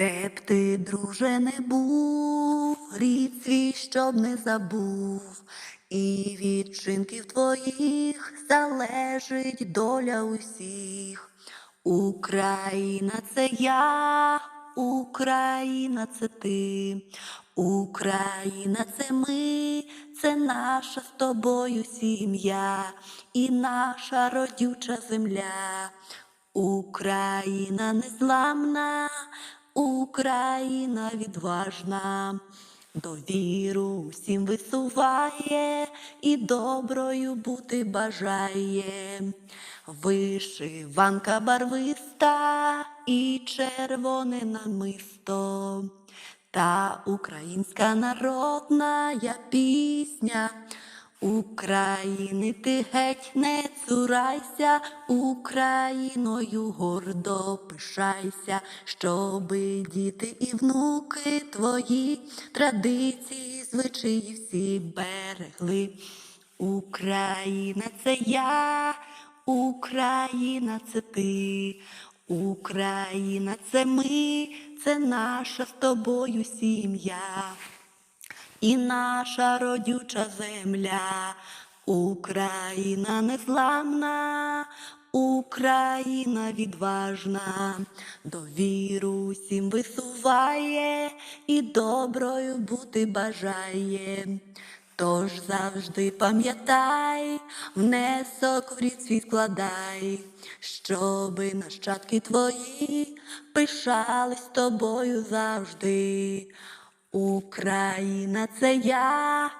Де ти, друже, не був, рід свій, щоб не забув, і від чинків твоїх залежить доля усіх. Україна це я, Україна це ти, Україна це ми, це наша з тобою сім'я і наша родюча земля. Україна незламна, Україна відважна, довіру всім висуває і доброю бути бажає. Вишиванка барвиста і червоне намисто. Та українська народна пісня. України ти геть не цурайся, Україною гордо пишайся, щоби діти і внуки твої традиції, звичаї всі берегли. Україна це я, Україна це ти, Україна це ми, це наша з тобою сім'я і наша родюча земля, Україна незламна, Україна відважна, довіру всім висуває і доброю бути бажає. Тож завжди пам'ятай, внесок в рід свій складай, щоби нащадки твої пишались тобою завжди. Україна це я,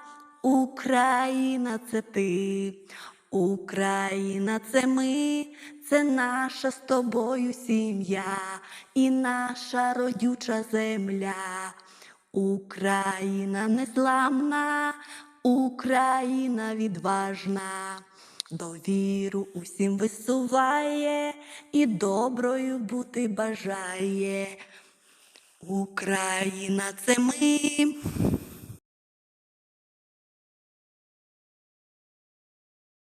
Україна це ти, Україна це ми, це наша з тобою сім'я і наша родюча земля. Україна незламна, Україна відважна, довіру усім висуває і доброю бути бажає. Україна це ми.